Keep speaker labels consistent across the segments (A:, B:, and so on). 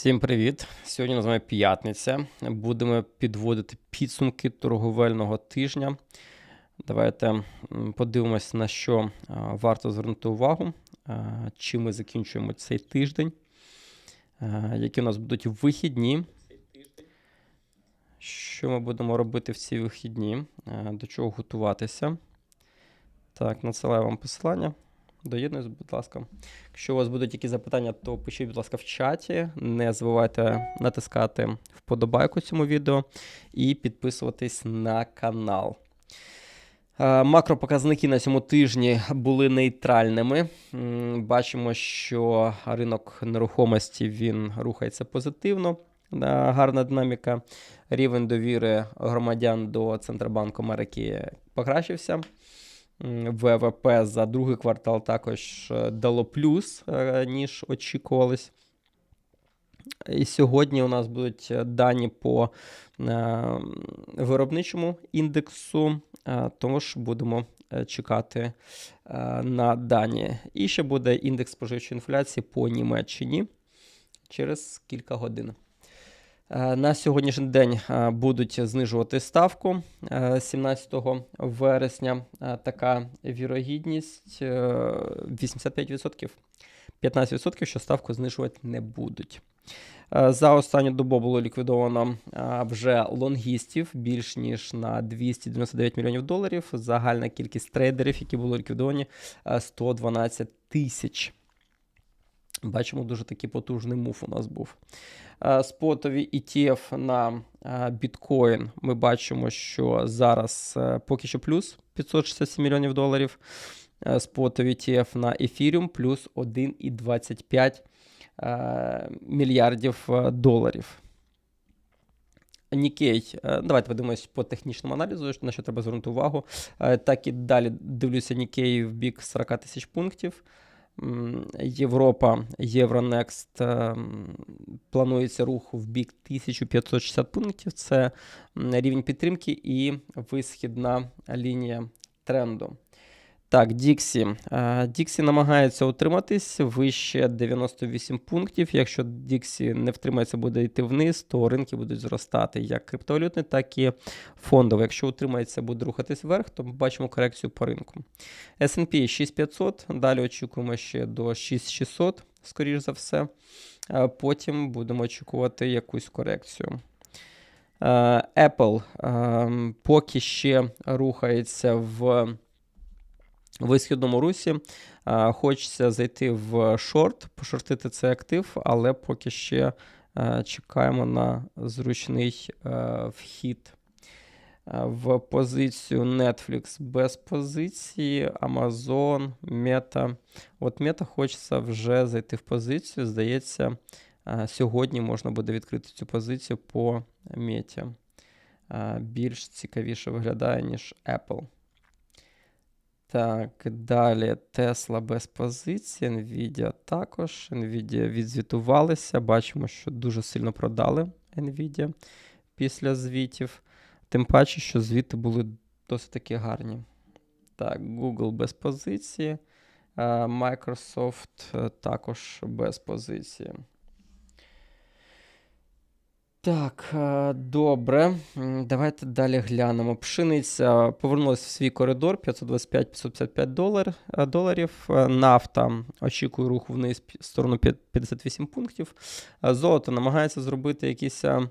A: Всім привіт! Сьогодні у нас п'ятниця. Будемо підводити підсумки торговельного тижня. Давайте подивимось, на що варто звернути увагу, чим ми закінчуємо цей тиждень, які у нас будуть вихідні. Що ми будемо робити в ці вихідні? До чого готуватися? Так, надсилаю вам посилання. Доєднуйтесь, будь ласка. Якщо у вас будуть якісь запитання, то пишіть, будь ласка, в чаті. Не забувайте натискати вподобайку цьому відео і підписуватись на канал. Е, Макропоказники на цьому тижні були нейтральними. Бачимо, що ринок нерухомості він рухається позитивно. Гарна динаміка. Рівень довіри громадян до Центробанку Америки покращився. ВВП за другий квартал також е, дало плюс, е, ніж очікувалось. І сьогодні у нас будуть е, дані по виробничому індексу, тож будемо чекати на дані. І ще буде індекс споживчої інфляції по Німеччині через кілька годин. Е, На сьогоднішній день е, будуть знижувати ставку е, 17 вересня. Е, Така вірогідність е, 85%. 15%, що ставку знижувати не будуть. За останню добу було ліквідовано вже лонгістів більш ніж на 299 мільйонів доларів. Загальна кількість трейдерів, які були ліквідовані, е, 112 тисяч. Бачимо, дуже такий потужний мув у нас був. Е, Спотові ETF на е, біткоін ми бачимо, що зараз е, поки що плюс 567 мільйонів доларів. Спотові ETF на Ethereum плюс 1,25 е, мільярдів доларів. Нікей, давайте подивимось по технічному аналізу, на що треба звернути увагу. Так і далі дивлюся Нікей в бік 40 тисяч пунктів. Європа, Євронекст е, планується рух в бік 1560 пунктів. Це рівень підтримки і висхідна лінія тренду. Так, Діксі. Е, Діксі намагається утриматись вище 98 пунктів. Якщо Діксі не втримається, буде йти вниз, то ринки будуть зростати як криптовалютний, так і фондовий. Якщо утримається, буде рухатись вверх, то ми бачимо корекцію по ринку. S&P 6500, далі очікуємо ще до 6600, скоріш за все. Е, Потім будемо очікувати якусь корекцію. Е, Apple е, поки ще рухається в висхідному русі. Хочеться зайти в шорт, пошортити цей актив, але поки ще е, чекаємо на зручний е, вхід. Е, В позицію Netflix без позиції, Amazon, Meta. От Meta хочеться вже зайти в позицію. Здається, сьогодні можна буде відкрити цю позицію по Meta. Більш цікавіше виглядає, ніж Apple. Так, далі Tesla без позиції, Nvidia також. Nvidia відзвітувалися. Бачимо, що дуже сильно продали Nvidia після звітів. Тим паче, що звіти були досить таки гарні. Так, Google без позиції. Microsoft е, також без позиції. Так, е, добре. Давайте далі глянемо. Пшениця повернулася в свій коридор 525-555 долар, е, доларів. Е, Нафта очікує руху вниз в сторону 58 пунктів. Золото намагається зробити якийсь е,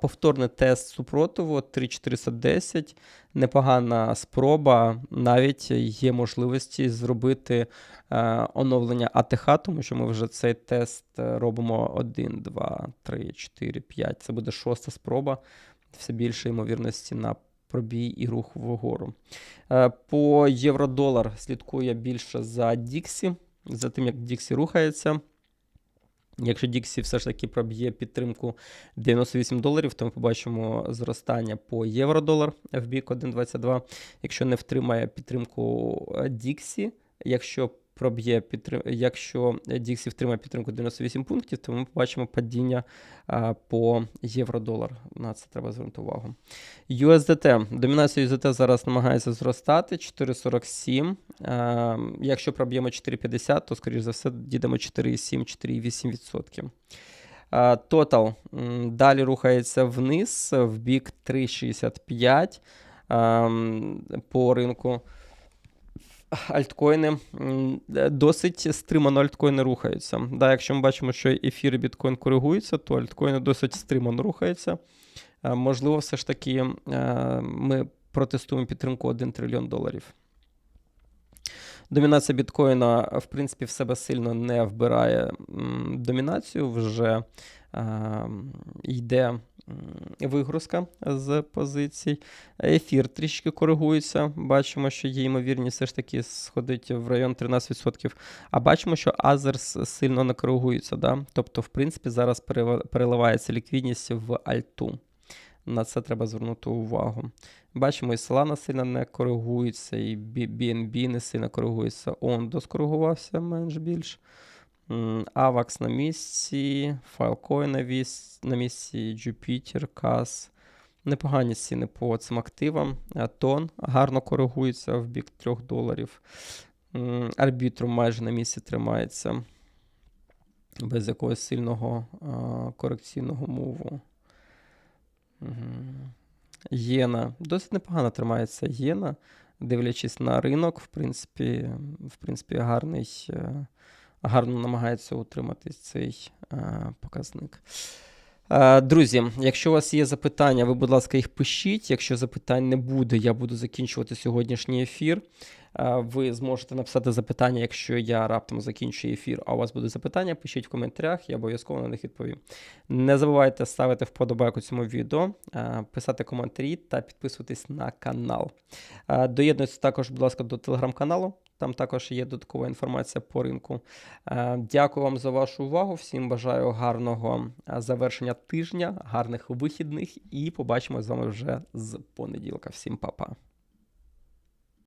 A: повторний тест супротиву 3410. Непогана спроба. Навіть є можливості зробити е, оновлення АТХ, тому що ми вже цей тест е, робимо 1, 2, 3, 4, 5. Це буде шоста спроба. Все більше ймовірності на пробій і рух вгору. Е, По євро-долар слідкує більше за Діксі, за тим, як Діксі рухається. Якщо Діксі все ж таки проб'є підтримку 98 доларів, то ми побачимо зростання по євро-долар в бік 1,22. Якщо не втримає підтримку е, Діксі, якщо проб'є підтрим... якщо Діксі втримає підтримку 98 пунктів, то ми побачимо падіння а, по євро-долар. На це треба звернути увагу. USDT. Домінація USDT зараз намагається зростати 4,47. А, якщо проб'ємо 4,50, то, скоріш за все, дійдемо 4,7-4,8%. А, Total м, далі рухається вниз в бік 3,65 по ринку. Альткоїни е, досить стримано альткоїни рухаються. Да, якщо ми бачимо, що ефір і біткоін коригуються, то альткоїни досить стримано рухаються. Е, Можливо, все ж таки е, ми протестуємо підтримку 1 трильйон доларів. Домінація біткоїна, в принципі, в себе сильно не вбирає домінацію, вже йде вигрузка з позицій. Ефір трішки коригується. Бачимо, що є ймовірність все ж таки сходить в район 13%. А бачимо, що Азерс сильно не коригується. Да? Тобто, в принципі, зараз переливається ліквідність в альту. На це треба звернути увагу. Бачимо, і Solana сильно не коригується, і BNB не сильно коригується. Ondo скоригувався менш більш. AVAX на місці, Filecoin на, на місці, Jupiter, CAS. Непогані ціни по цим активам. Тон гарно коригується в бік 3 доларів. Arbitrum майже на місці тримається. Без якогось сильного а, корекційного муву. Мгм. Єна. Досить непогано тримається Єна, дивлячись на ринок, в принципі, в принципі гарний, е, гарно намагається утримати цей е, показник. Е, Друзі, якщо у вас є запитання, ви, будь ласка, їх пишіть. Якщо запитань не буде, я буду закінчувати сьогоднішній ефір. Е, Ви зможете написати запитання, якщо я раптом закінчу ефір, а у вас будуть запитання, пишіть в коментарях, я обов'язково на них відповім. Не забувайте ставити вподобайку цьому відео, писати коментарі та підписуватись на канал. Доєднуйтесь також, будь ласка, до телеграм-каналу. Там також є додаткова інформація по ринку. Е, Дякую вам за вашу увагу. Всім бажаю гарного е, завершення тижня, гарних вихідних і побачимо з вами вже з понеділка. Всім па-па.